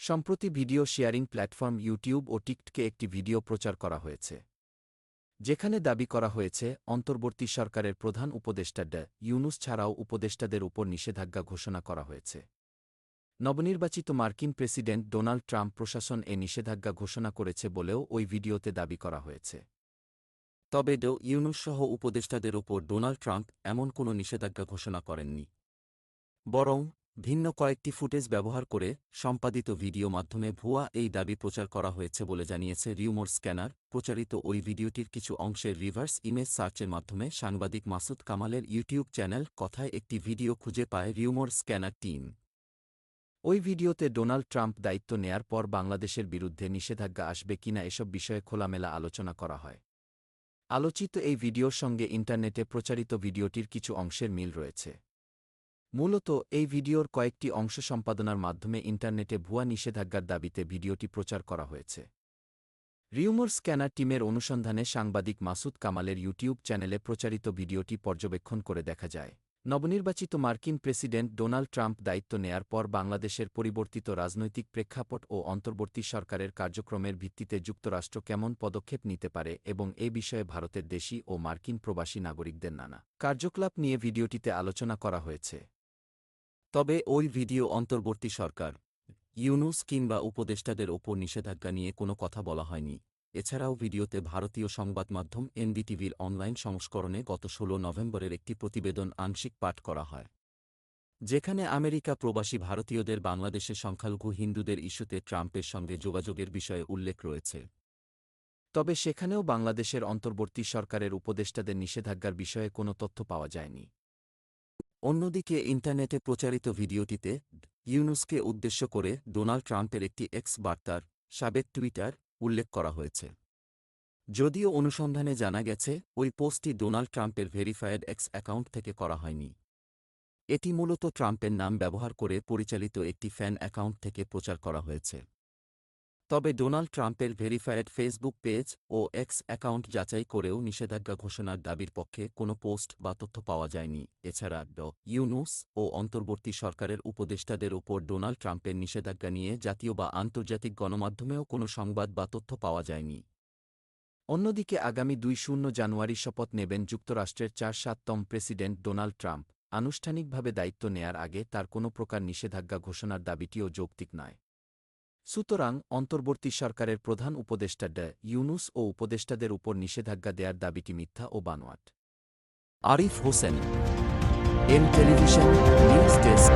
সম্প্রতি video sharing platform YouTube ও টিকটকে একটি ভিডিও প্রচার করা হয়েছে, যেখানে দাবি করা হয়েছে, অন্তর্বর্তী সরকারের প্রধান উপদেষ্টা ড ইউনুস ছাড়াও উপদেষ্টাদের উপর নিষেধাজ্ঞা ঘোষণা করা হয়েছে। নবনির্বাচিত মার্কিন প্রেসিডেন্ট ডোনাল্ড ট্রাম্প প্রশাসন এ নিষেধাজ্ঞা ঘোষণা করেছে বলেও ওই ভিডিওতে দাবি করা হয়েছে। তবে ড ইউনুস সহ উপদেষ্টাদের ওপর ডোনাল্ড ট্রাম্প এমন কোনো নিষেধাজ্ঞা ঘোষণা করেননি। বরং ভিন্ন কয়েকটি ফুটেজ ব্যবহার করে সম্পাদিত ভিডিও মাধ্যমে ভুয়া এই দাবি প্রচার করা হয়েছে বলে জানিয়েছে রিউমোর স্ক্যানার। প্রচারিত ওই ভিডিওটির কিছু অংশের রিভার্স ইমেজ সার্চের মাধ্যমে সাংবাদিক মাসুদ কামালের ইউটিউব চ্যানেল কথায় একটি ভিডিও খুঁজে পায় রিউমোর স্ক্যানার টিম। ওই ভিডিওতে ডোনাল্ড ট্রাম্প দায়িত্ব নেয়ার পর বাংলাদেশের বিরুদ্ধে নিষেধাজ্ঞা আসবে কিনা এসব বিষয়ে খোলামেলা আলোচনা করা হয়। আলোচিত এই ভিডিওর সঙ্গে ইন্টারনেটে প্রচারিত ভিডিওটির কিছু অংশের মিল রয়েছে। মূলত এই ভিডিওর কয়েকটি অংশ সম্পাদনার মাধ্যমে ইন্টারনেটে ভুয়া নিষেধাজ্ঞার দাবিতে ভিডিওটি প্রচার করা হয়েছে। রিউমোর স্ক্যানার টিমের অনুসন্ধানে সাংবাদিক মাসুদ কামালের ইউটিউব চ্যানেলে প্রচারিত ভিডিওটি পর্যবেক্ষণ করে দেখা যায়। নবনির্বাচিত মার্কিন প্রেসিডেন্ট ডোনাল্ড ট্রাম্প দায়িত্ব নেয়ার পর বাংলাদেশের পরিবর্তিত রাজনৈতিক প্রেক্ষাপট ও অন্তর্বর্তী সরকারের কার্যক্রমের ভিত্তিতে যুক্তরাষ্ট্র কেমন পদক্ষেপ নিতে পারে এবং এ বিষয়ে ভারতের দেশি ও মার্কিন প্রবাসী নাগরিকদের নানা কার্যকলাপ নিয়ে ভিডিওটিতে আলোচনা করা হয়েছে। তবে ওই ভিডিও অন্তর্বর্তী সরকার, ইউনুস কিংবা উপদেষ্টাদের ওপর নিষেধাজ্ঞা নিয়ে কোনো কথা বলা হয়নি। এছাড়াও ভিডিওতে ভারতীয় সংবাদ মাধ্যম এনডিটিভির অনলাইন সংস্করণে গত ১৬ নভেম্বরের একটি প্রতিবেদন আংশিক পাঠ করা হয়। যেখানে আমেরিকা প্রবাসী ভারতীয়দের বাংলাদেশে সংখ্যালঘু হিন্দুদের ইস্যুতে ট্রাম্পের সঙ্গে যোগাযোগের বিষয়ে উল্লেখ রয়েছে। তবে সেখানেও বাংলাদেশের অন্তর্বর্তী সরকারের উপদেষ্টাদের নিষেধাজ্ঞার বিষয়ে কোনো তথ্য পাওয়া যায়নি। অন্যদিকে ইন্টারনেটে প্রচারিত ভিডিওটিতে ইউনুসকে উদ্দেশ্য করে ডোনাল্ড ট্রাম্পের একটি এক্স বার্তার সাবেক টুইটার উল্লেখ করা হয়েছে। যদিও অনুসন্ধানে জানা গেছে, ওই পোস্টটি ডোনাল্ড ট্রাম্পের ভেরিফায়েড এক্স অ্যাকাউন্ট থেকে করা হয়নি। এটি মূলত ট্রাম্পের নাম ব্যবহার করে পরিচালিত একটি ফ্যান অ্যাকাউন্ট থেকে প্রচার করা হয়েছে। তবে ডোনাল্ড ট্রাম্পের ভেরিফায়েড ফেসবুক পেজ ও এক্স অ্যাকাউন্ট যাচাই করেও নিষেধাজ্ঞা ঘোষণার দাবির পক্ষে কোনো পোস্ট বা তথ্য পাওয়া যায়নি। এছাড়া ড ইউনুস ও অন্তর্বর্তী সরকারের উপদেষ্টাদের ওপর ডোনাল্ড ট্রাম্পের নিষেধাজ্ঞা নিয়ে জাতীয় বা আন্তর্জাতিক গণমাধ্যমেও কোনো সংবাদ বা তথ্য পাওয়া যায়নি। অন্যদিকে আগামী দুই শূন্য জানুয়ারি শপথ নেবেন যুক্তরাষ্ট্রের চার সাততম প্রেসিডেন্ট ডোনাল্ড ট্রাম্প। আনুষ্ঠানিকভাবে দায়িত্ব নেয়ার আগে তার কোনো প্রকার নিষেধাজ্ঞা ঘোষণার দাবিটিও যৌক্তিক নয়। সুতরাং অন্তর্বর্তী সরকারের প্রধান উপদেষ্টা ড ইউনুস ও উপদেষ্টাদের উপর নিষেধাজ্ঞা দেয়ার দাবিটি মিথ্যা ও বানোয়াট। Arif Hossain, M television, news desk.